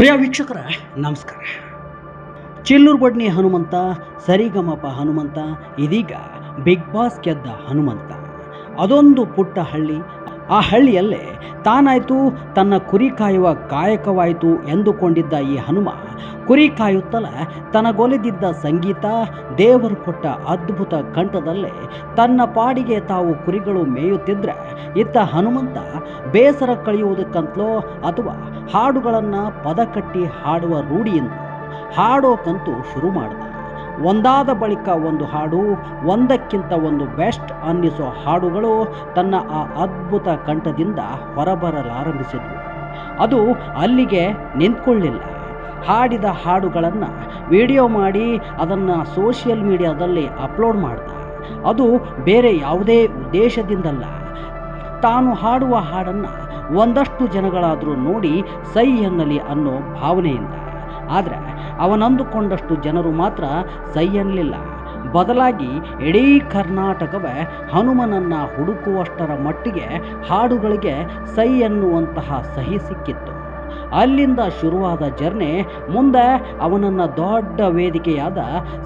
ಪ್ರಿಯ ವೀಕ್ಷಕರ, ನಮಸ್ಕಾರ. ಚಿಲ್ಲೂರು ಬಡ್ನಿ ಹನುಮಂತ, ಸರಿಗಮಪ ಹನುಮಂತ, ಇದೀಗ ಬಿಗ್ ಬಾಸ್ ಗೆದ್ದ ಹನುಮಂತ. ಅದೊಂದು ಪುಟ್ಟ ಹಳ್ಳಿ. ಆ ಹಳ್ಳಿಯಲ್ಲೇ ತಾನಾಯಿತು, ತನ್ನ ಕುರಿ ಕಾಯುವ ಕಾಯಕವಾಯಿತು ಎಂದುಕೊಂಡಿದ್ದ ಈ ಹನುಮ, ಕುರಿ ಕಾಯುತ್ತಲ ತನಗೊಲಿದಿದ್ದ ಸಂಗೀತ, ದೇವರು ಕೊಟ್ಟ ಅದ್ಭುತ ಕಂಠದಲ್ಲೇ ತನ್ನ ಪಾಡಿಗೆ ತಾವು ಕುರಿಗಳು ಮೇಯುತ್ತಿದ್ದರೆ ಇತ್ತ ಹನುಮಂತ ಬೇಸರ ಕಳೆಯುವುದಕ್ಕಂತಲೋ ಅಥವಾ ಹಾಡುಗಳನ್ನು ಪದ ಕಟ್ಟಿ ಹಾಡುವ ರೂಢಿಯಿಂದ ಹಾಡೋಕಂತೂ ಶುರು ಮಾಡಿದ. ಒಂದಾದ ಬಳಿಕ ಒಂದು ಹಾಡು, ಒಂದಕ್ಕಿಂತ ಒಂದು ಬೆಸ್ಟ್ ಅನ್ನಿಸೋ ಹಾಡುಗಳು ತನ್ನ ಆ ಅದ್ಭುತ ಕಂಠದಿಂದ ಹೊರಬರಲಾರಂಭಿಸಿದ್ವು. ಅದು ಅಲ್ಲಿಗೆ ನಿಂತ್ಕೊಳ್ಳಿಲ್ಲ. ಹಾಡಿದ ಹಾಡುಗಳನ್ನು ವಿಡಿಯೋ ಮಾಡಿ ಅದನ್ನು ಸೋಷಿಯಲ್ ಮೀಡಿಯಾದಲ್ಲಿ ಅಪ್ಲೋಡ್ ಮಾಡ್ದ. ಅದು ಬೇರೆ ಯಾವುದೇ ಉದ್ದೇಶದಿಂದಲ್ಲ. ತಾನು ಹಾಡುವ ಹಾಡನ್ನು ಒಂದಷ್ಟು ಜನಗಳಾದರೂ ನೋಡಿ ಸೈ ಎನ್ನಲಿ ಅನ್ನೋ ಭಾವನೆಯಿಂದ. ಆದರೆ ಅವನಂದುಕೊಂಡಷ್ಟು ಜನರು ಮಾತ್ರ ಸೈ ಎನ್ನಲಿಲ್ಲ. ಬದಲಾಗಿ ಇಡೀ ಕರ್ನಾಟಕವೇ ಹನುಮನನ್ನು ಹುಡುಕುವಷ್ಟರ ಮಟ್ಟಿಗೆ ಹಾಡುಗಳಿಗೆ ಸೈ ಎನ್ನುವಂತಹ ಸಹಿ ಸಿಕ್ಕಿತ್ತು. ಅಲ್ಲಿಂದ ಶುರುವಾದ ಜರ್ನೆ ಮುಂದೆ ಅವನನ್ನು ದೊಡ್ಡ ವೇದಿಕೆಯಾದ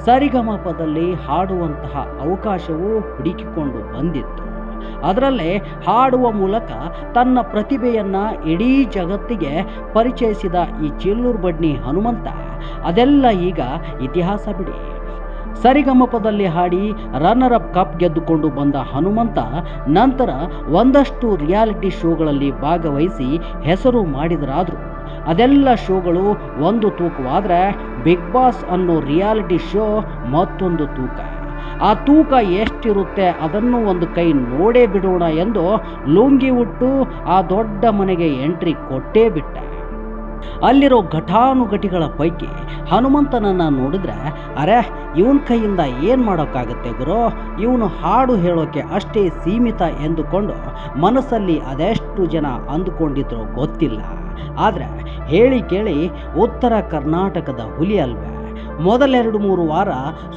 ಸರಿಗಮಪದಲ್ಲಿ ಹಾಡುವಂತಹ ಅವಕಾಶವೂ ಹುಡುಕಿಕೊಂಡು ಬಂದಿತ್ತು. ಅದರಲ್ಲೇ ಹಾಡುವ ಮೂಲಕ ತನ್ನ ಪ್ರತಿಭೆಯನ್ನು ಇಡೀ ಜಗತ್ತಿಗೆ ಪರಿಚಯಿಸಿದ ಈ ಚಿಲ್ಲೂರು ಬಡ್ನಿ ಹನುಮಂತ, ಅದೆಲ್ಲ ಈಗ ಇತಿಹಾಸ ಬಿಡಿ. ಸರಿಗಮಪದಲ್ಲಿ ಹಾಡಿ ರನ್ನರ್ ಅಪ್ ಕಪ್ ಗೆದ್ದುಕೊಂಡು ಬಂದ ಹನುಮಂತ, ನಂತರ ಒಂದಷ್ಟು ರಿಯಾಲಿಟಿ ಶೋಗಳಲ್ಲಿ ಭಾಗವಹಿಸಿ ಹೆಸರು ಮಾಡಿದರಾದರೂ. ಅದೆಲ್ಲ ಶೋಗಳು ಒಂದು ತೂಕವಾದರೆ ಬಿಗ್ ಬಾಸ್ ಅನ್ನೋ ರಿಯಾಲಿಟಿ ಶೋ ಮತ್ತೊಂದು ತೂಕ. ಆ ತೂಕ ಎಷ್ಟಿರುತ್ತೆ ಅದನ್ನು ಒಂದು ಕೈ ನೋಡೇ ಬಿಡೋಣ ಎಂದು ಲುಂಗಿ ಉಟ್ಟು ಆ ದೊಡ್ಡ ಮನೆಗೆ ಎಂಟ್ರಿ ಕೊಟ್ಟೇ ಬಿಟ್ಟ. ಅಲ್ಲಿರೋ ಘಟಾನುಘಟಿಗಳ ಪೈಕಿ ಹನುಮಂತನನ್ನು ನೋಡಿದ್ರೆ, ಅರೆ, ಇವನ ಕೈಯಿಂದ ಏನು ಮಾಡೋಕ್ಕಾಗುತ್ತೆ ಗುರು? ಇವನು ಹಾಡು ಹೇಳೋಕೆ ಅಷ್ಟೇ ಸೀಮಿತ ಎಂದುಕೊಂಡು ಮನಸ್ಸಲ್ಲಿ ಅದೆಷ್ಟು ಜನ ಅಂದುಕೊಂಡಿದ್ರೋ ಗೊತ್ತಿಲ್ಲ. ಆದ್ರೆ ಹೇಳಿ ಕೇಳಿ ಉತ್ತರ ಕರ್ನಾಟಕದ ಹುಲಿ ಅಲ್ವೇ? ಮೊದಲೆರಡು ಮೂರು ವಾರ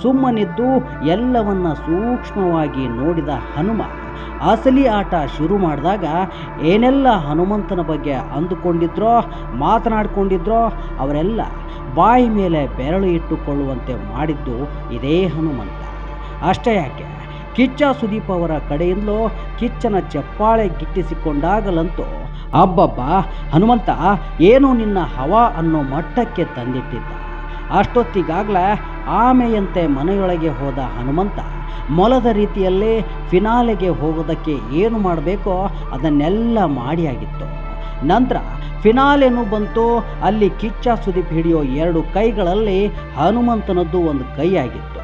ಸುಮ್ಮನಿದ್ದು ಎಲ್ಲವನ್ನ ಸೂಕ್ಷ್ಮವಾಗಿ ನೋಡಿದ ಹನುಮ. ಅಸಲಿ ಆಟ ಶುರು ಮಾಡಿದಾಗ ಏನೆಲ್ಲ ಹನುಮಂತನ ಬಗ್ಗೆ ಅಂದುಕೊಂಡಿದ್ರೋ, ಮಾತನಾಡಿಕೊಂಡಿದ್ರೋ ಅವರೆಲ್ಲ ಬಾಯಿ ಮೇಲೆ ಬೆರಳು ಇಟ್ಟುಕೊಳ್ಳುವಂತೆ ಮಾಡಿದ್ದು ಇದೇ ಹನುಮಂತ. ಅಷ್ಟೇ ಯಾಕೆ? ಕಿಚ್ಚ ಸುದೀಪ್ ಅವರ ಕಡೆಯಿಂದಲೋ ಕಿಚ್ಚನ ಚಪ್ಪಾಳೆ ಗಿಟ್ಟಿಸಿಕೊಂಡಾಗಲಂತೂ, ಅಬ್ಬಬ್ಬ, ಹನುಮಂತ ಏನು ನಿನ್ನ ಹವಾ ಅನ್ನೋ ಮಟ್ಟಕ್ಕೆ ತಂದಿಟ್ಟಿದ್ದ. ಅಷ್ಟೊತ್ತಿಗಾಗಲೇ ಆಮೆಯಂತೆ ಮನೆಯೊಳಗೆ ಹೋದ ಹನುಮಂತ ಮೊಲದ ರೀತಿಯಲ್ಲಿ ಫಿನಾಲೆಗೆ ಹೋಗೋದಕ್ಕೆ ಏನು ಮಾಡಬೇಕೋ ಅದನ್ನೆಲ್ಲ ಮಾಡಿಯಾಗಿತ್ತು. ನಂತರ ಫಿನಾಲೆನೂ ಬಂತು, ಅಲ್ಲಿ ಕಿಚ್ಚ ಸುದೀಪ್ ಹಿಡಿಯೋ ಎರಡು ಕೈಗಳಲ್ಲಿ ಹನುಮಂತನದ್ದು ಒಂದು ಕೈ ಆಗಿತ್ತು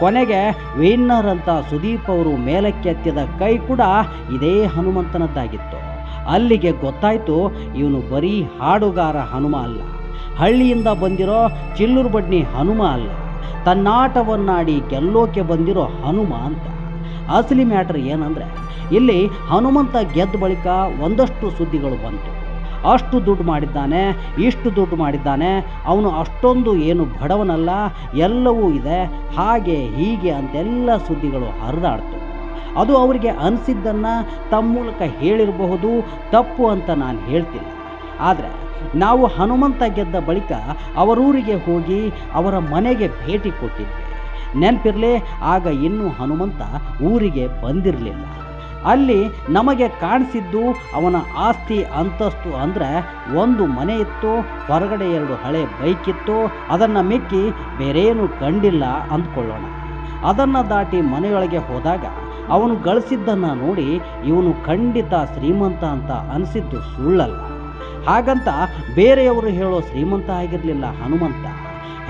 ಕೊನೆಗೆ ವಿನ್ನರ್ ಅಂತ ಸುದೀಪ್ ಅವರು ಮೇಲಕ್ಕೆತ್ತಿದ ಕೈ ಕೂಡ ಇದೇ ಹನುಮಂತನದ್ದಾಗಿತ್ತು. ಅಲ್ಲಿಗೆ ಗೊತ್ತಾಯಿತು, ಇವನು ಬರೀ ಹಾಡುಗಾರ ಹನುಮ ಅಲ್ಲ. ಹಳ್ಳಿಯಿಂದ ಬಂದಿರೋ ಚಿಲ್ಲೂರು ಬಡ್ನಿ ಹನುಮ ಅಲ್ಲ. ತನ್ನಾಟವನ್ನಾಡಿ ಗೆಲ್ಲೋಕೆ ಬಂದಿರೋ ಹನುಮ ಅಂತ. ಅಸಲಿ ಮ್ಯಾಟ್ರ್ ಏನಂದರೆ, ಇಲ್ಲಿ ಹನುಮಂತ ಗೆದ್ದ ಬಳಿಕ ಒಂದಷ್ಟು ಸುದ್ದಿಗಳು ಬಂತು. ಅಷ್ಟು ದುಡ್ಡು ಮಾಡಿದ್ದಾನೆ, ಇಷ್ಟು ದುಡ್ಡು ಮಾಡಿದ್ದಾನೆ, ಅವನು ಅಷ್ಟೊಂದು ಏನು ಬಡವನಲ್ಲ, ಎಲ್ಲವೂ ಇದೆ, ಹಾಗೆ ಹೀಗೆ ಅಂತೆಲ್ಲ ಸುದ್ದಿಗಳು ಹರಿದಾಡ್ತು. ಅದು ಅವರಿಗೆ ಅನಿಸಿದ್ದನ್ನು ತಮ್ಮ ಮೂಲಕ ಹೇಳಿರಬಹುದು, ತಪ್ಪು ಅಂತ ನಾನು ಹೇಳ್ತಿಲ್ಲ. ಆದರೆ ನಾವು ಹನುಮಂತ ಗೆದ್ದ ಬಳಿಕ ಅವರೂರಿಗೆ ಹೋಗಿ ಅವರ ಮನೆಗೆ ಭೇಟಿ ಕೊಟ್ಟಿದ್ವಿ. ನೆನಪಿರಲಿ, ಆಗ ಇನ್ನೂ ಹನುಮಂತ ಊರಿಗೆ ಬಂದಿರಲಿಲ್ಲ. ಅಲ್ಲಿ ನಮಗೆ ಕಾಣಿಸಿದ್ದು ಅವನ ಆಸ್ತಿ ಅಂತಸ್ತು ಅಂದರೆ ಒಂದು ಮನೆ ಇತ್ತು, ಹೊರಗಡೆ ಎರಡು ಹಳೆ ಬೈಕ್ ಇತ್ತು, ಅದನ್ನು ಮಿಕ್ಕಿ ಬೇರೇನು ಕಂಡಿಲ್ಲ ಅಂದ್ಕೊಳ್ಳೋಣ. ಅದನ್ನು ದಾಟಿ ಮನೆಯೊಳಗೆ ಹೋದಾಗ ಅವನು ಗಳಿಸಿದ್ದನ್ನು ನೋಡಿ ಇವನು ಖಂಡಿತ ಶ್ರೀಮಂತ ಅಂತ ಅನಿಸಿದ್ದು ಸುಳ್ಳಲ್ಲ. ಹಾಗಂತ ಬೇರೆಯವರು ಹೇಳೋ ಶ್ರೀಮಂತ ಆಗಿರಲಿಲ್ಲ ಹನುಮಂತ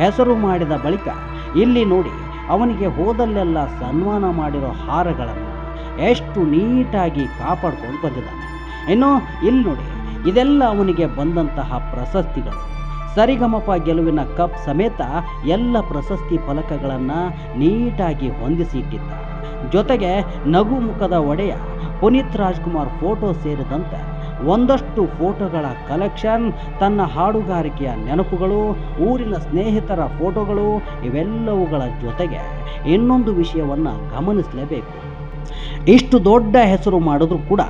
ಹೆಸರು ಮಾಡಿದ ಬಳಿಕ ಇಲ್ಲಿ ನೋಡಿ ಅವನಿಗೆ ಹೋದಲ್ಲೆಲ್ಲ ಸನ್ಮಾನ ಮಾಡಿರೋ ಹಾರಗಳನ್ನು ಎಷ್ಟು ನೀಟಾಗಿ ಕಾಪಾಡ್ಕೊಂಡು ಬಂದಿದ್ದಾನೆ. ಇನ್ನು ಇಲ್ಲಿ ನೋಡಿ, ಇದೆಲ್ಲ ಅವನಿಗೆ ಬಂದಂತಹ ಪ್ರಶಸ್ತಿಗಳು. ಸರಿಗಮಪ ಗೆಲುವಿನ ಕಪ್ ಸಮೇತ ಎಲ್ಲ ಪ್ರಶಸ್ತಿ ಫಲಕಗಳನ್ನು ನೀಟಾಗಿ ಹೊಂದಿಸಿ ಇಟ್ಟಿದ್ದ ಜೊತೆಗೆ ನಗು ಮುಖದ ಒಡೆಯ ಪುನೀತ್ ರಾಜ್ಕುಮಾರ್ ಫೋಟೋ ಸೇರಿದಂತೆ ಒಂದಷ್ಟು ಫೋಟೋಗಳ ಕಲೆಕ್ಷನ್, ತನ್ನ ಹಾಡುಗಾರಿಕೆಯ ನೆನಪುಗಳು, ಊರಿನ ಸ್ನೇಹಿತರ ಫೋಟೋಗಳು ಇವೆಲ್ಲವುಗಳ ಜೊತೆಗೆ ಇನ್ನೊಂದು ವಿಷಯವನ್ನು ಗಮನಿಸಲೇಬೇಕು. ಇಷ್ಟು ದೊಡ್ಡ ಹೆಸರು ಮಾಡಿದ್ರೂ ಕೂಡ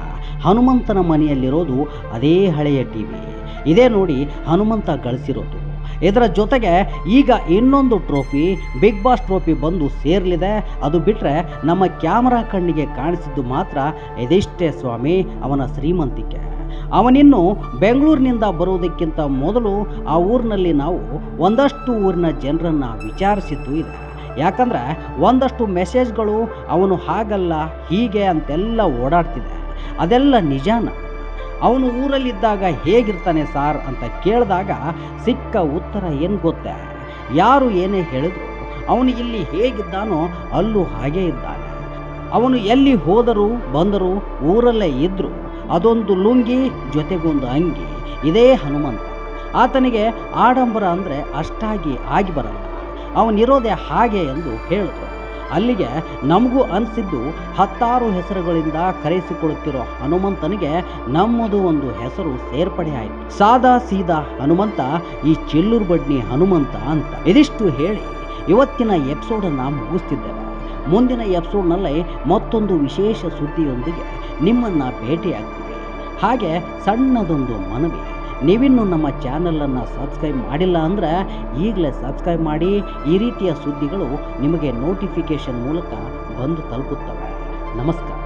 ಹನುಮಂತನ ಮನೆಯಲ್ಲಿರೋದು ಅದೇ ಹಳೆಯ ಟಿ ವಿ. ಇದೇ ನೋಡಿ ಹನುಮಂತ ಗಳಿಸಿರೋದು. ಇದರ ಜೊತೆಗೆ ಈಗ ಇನ್ನೊಂದು ಟ್ರೋಫಿ, ಬಿಗ್ ಬಾಸ್ ಟ್ರೋಫಿ ಬಂದು ಸೇರಲಿದೆ. ಅದು ಬಿಟ್ಟರೆ ನಮ್ಮ ಕ್ಯಾಮರಾ ಕಣ್ಣಿಗೆ ಕಾಣಿಸಿದ್ದು ಮಾತ್ರ ಇದಿಷ್ಟೇ ಸ್ವಾಮಿ ಅವನ ಶ್ರೀಮಂತಿಕೆ. ಅವನಿನ್ನು ಬೆಂಗಳೂರಿನಿಂದ ಬರುವುದಕ್ಕಿಂತ ಮೊದಲು ಆ ಊರಿನಲ್ಲಿ ನಾವು ಒಂದಷ್ಟು ಊರಿನ ಜನರನ್ನು ವಿಚಾರಿಸಿದ್ದು ಇದೆ. ಯಾಕಂದರೆ ಒಂದಷ್ಟು ಮೆಸೇಜ್ಗಳು ಅವನು ಹಾಗಲ್ಲ, ಹೀಗೆ ಅಂತೆಲ್ಲ ಓಡಾಡ್ತಿದೆ. ಅದೆಲ್ಲ ನಿಜಾನ. ಅವನು ಊರಲ್ಲಿದ್ದಾಗ ಹೇಗಿರ್ತಾನೆ ಸಾರ್ ಅಂತ ಕೇಳಿದಾಗ ಸಿಕ್ಕ ಉತ್ತರ ಏನು ಗೊತ್ತೆ? ಯಾರು ಏನೇ ಹೇಳಿದ್ರು ಅವನು ಇಲ್ಲಿ ಹೇಗಿದ್ದಾನೋ ಅಲ್ಲೂ ಹಾಗೇ ಇದ್ದಾನೆ. ಅವನು ಎಲ್ಲಿ ಹೋದರೂ ಬಂದರೂ ಊರಲ್ಲೇ ಇದ್ದರೂ ಅದೊಂದು ಲುಂಗಿ, ಜೊತೆಗೊಂದು ಅಂಗಿ. ಇದೇ ಹನುಮಂತ. ಆತನಿಗೆ ಆಡಂಬರ ಅಂದರೆ ಅಷ್ಟಾಗಿ ಆಗಿ ಬರಲ್ಲ. ಅವನಿರೋದೆ ಹಾಗೆ ಎಂದು ಹೇಳಿದ್ರು ಅಲ್ಲಿಗೆ ನಮಗೂ ಅನಿಸಿದ್ದು ಹತ್ತಾರು ಹೆಸರುಗಳಿಂದ ಕರೆಸಿಕೊಳ್ಳುತ್ತಿರೋ ಹನುಮಂತನಿಗೆ ನಮ್ಮದು ಒಂದು ಹೆಸರು ಸೇರ್ಪಡೆ ಆಯಿತು. ಸಾದಾ ಸೀದಾ ಹನುಮಂತ, ಈ ಚೆಲ್ಲೂರು ಬಡ್ನಿ ಹನುಮಂತ ಅಂತ. ಇದಿಷ್ಟು ಹೇಳಿ ಇವತ್ತಿನ ಎಪಿಸೋಡನ್ನು ಮುಗಿಸ್ತಿದ್ದೇವೆ. ಮುಂದಿನ ಎಪಿಸೋಡ್ನಲ್ಲಿ ಮತ್ತೊಂದು ವಿಶೇಷ ಸುದ್ದಿಯೊಂದಿಗೆ ನಿಮ್ಮನ್ನು ಭೇಟಿಯಾಗ್ತೀವಿ. ಹಾಗೆ ಸಣ್ಣದೊಂದು ಮನವಿ, ನೀವಿನ್ನೂ ನಮ್ಮ ಚಾನಲನ್ನು ಸಬ್ಸ್ಕ್ರೈಬ್ ಮಾಡಿಲ್ಲ ಅಂದರೆ ಈಗಲೇ ಸಬ್ಸ್ಕ್ರೈಬ್ ಮಾಡಿ, ಈ ರೀತಿಯ ಸುದ್ದಿಗಳು ನಿಮಗೆ ನೋಟಿಫಿಕೇಷನ್ ಮೂಲಕ ಬಂದು ತಲುಪುತ್ತವೆ. ನಮಸ್ಕಾರ.